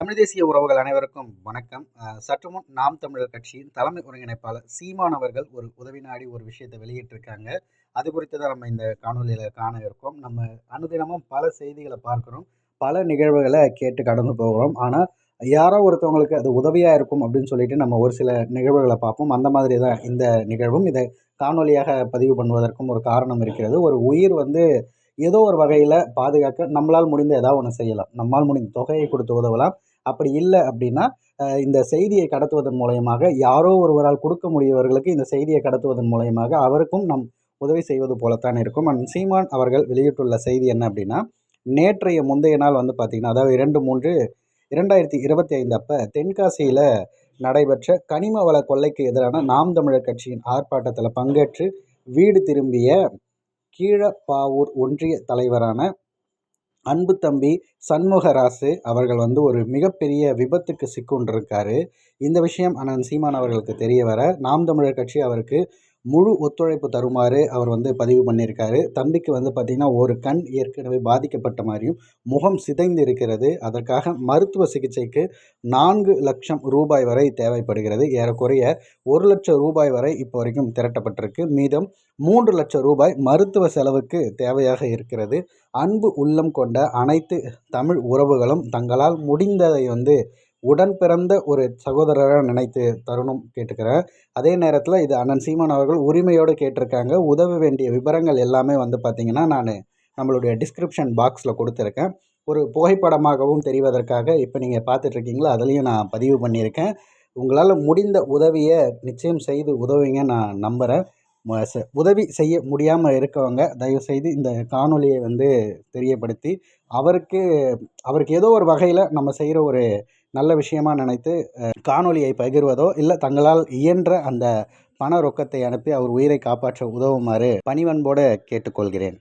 தமிழ் தேசிய உறவுகள் அனைவருக்கும் வணக்கம். சற்று முன் நாம் தமிழர் கட்சியின் தலைமை ஒருங்கிணைப்பாளர் சீமான் அவர்கள் ஒரு உதவி நாடி ஒரு விஷயத்தை வெளியிட்டிருக்காங்க. அது குறித்து தான் நம்ம இந்த காணொலியில் காண இருக்கோம். நம்ம அனுதினமும் பல செய்திகளை பார்க்குறோம். பல நிகழ்வுகளை கேட்டு கடந்து போகிறோம். ஆனால் யாரோ ஒருத்தவங்களுக்கு அது உதவியாக இருக்கும் அப்படின்னு சொல்லிட்டு நம்ம ஒரு சில நிகழ்வுகளை பார்ப்போம். அந்த மாதிரி தான் இந்த நிகழ்வும். இதை காணொலியாக பதிவு பண்ணுவதற்கும் ஒரு காரணம் இருக்கிறது. ஒரு உயிர் வந்து ஏதோ ஒரு வகையில் பாதுகாக்க நம்மளால் முடிந்த ஏதாவது ஒன்று செய்யலாம். நம்மால் முடிந்த தொகையை கொடுத்து உதவலாம். அப்படி இல்லை அப்படின்னா இந்த செய்தியை கடத்துவதன் மூலயமாக யாரோ ஒருவரால் கொடுக்க முடியவர்களுக்கு இந்த செய்தியை கடத்துவதன் மூலயமாக அவருக்கும் நம் உதவி செய்வது போலத்தான் இருக்கும். அண்ட் சீமான் அவர்கள் வெளியிட்டுள்ள செய்தி என்ன அப்படின்னா நேற்றைய முந்தைய நாள் வந்து பார்த்திங்கன்னா அதாவது இரண்டு மூன்று இரண்டாயிரத்தி இருபத்தி ஐந்து அப்போ தென்காசியில் நடைபெற்ற கனிம வள கொள்ளைக்கு எதிரான நாம் தமிழர் கட்சியின் ஆர்ப்பாட்டத்தில் பங்கேற்று வீடு திரும்பிய கீழப்பாவூர் ஒன்றிய தலைவரான அன்பு தம்பி சண்முகராசு அவர்கள் வந்து ஒரு மிகப்பெரிய விபத்துக்கு சிக்குண்டிருக்காரு. இந்த விஷயம் அண்ணன் சீமான் அவர்களுக்கு தெரிய வர நாம் தமிழர் கட்சி அவருக்கு முழு ஒத்துழைப்பு தருமாறு அவர் வந்து பதிவு பண்ணியிருக்காரு. தம்பிக்கு வந்து பார்த்திங்கன்னா ஒரு கண் ஏற்கனவே பாதிக்கப்பட்ட மாதிரியும் முகம் சிதைந்து இருக்கிறது அதற்காக மருத்துவ சிகிச்சைக்கு நான்கு லட்சம் ரூபாய் வரை தேவைப்படுகிறது. ஏறக்குறைய ஒரு லட்சம் ரூபாய் வரை இப்போ வரைக்கும் திரட்டப்பட்டிருக்கு. மீதம் மூன்று லட்சம் ரூபாய் மருத்துவ செலவுக்கு தேவையாக இருக்கிறது. அன்பு உள்ளம் கொண்ட அனைத்து தமிழ் உறவுகளும் தங்களால் முடிந்ததை வந்து உடன் பிறந்த ஒரு சகோதரராக நினைத்து தருணம் கேட்டுக்கிறேன் அதே நேரத்தில் இது அண்ணன் சீமான் அவர்கள் உரிமையோடு கேட்டிருக்காங்க. உதவ வேண்டிய விவரங்கள் எல்லாமே வந்து பார்த்திங்கன்னா நான் நம்மளுடைய டிஸ்கிரிப்ஷன் பாக்ஸில் கொடுத்துருக்கேன். ஒரு புகைப்படமாகவும் தெரிவதற்காக இப்போ நீங்கள் பார்த்துட்ருக்கீங்களா அதுலேயும் நான் பதிவு பண்ணியிருக்கேன். உங்களால் முடிந்த உதவியை நிச்சயம் செய்து உதவிங்க நான் நம்புகிறேன் உதவி செய்ய முடியாமல் இருக்கவங்க தயவுசெய்து இந்த காணொலியை வந்து தெரியப்படுத்தி அவருக்கு அவருக்கு ஏதோ ஒரு வகையில் நம்ம செய்கிற ஒரு நல்ல விஷயமா நினைத்து காணொலியை காணொளியை பகிர்வதோ இல்லை தங்களால் இயன்ற அந்த பண ரொக்கத்தை அனுப்பி அவர் உயிரை காப்பாற்ற உதவுமாறு பணிவன்போடு கேட்டுக்கொள்கிறேன்.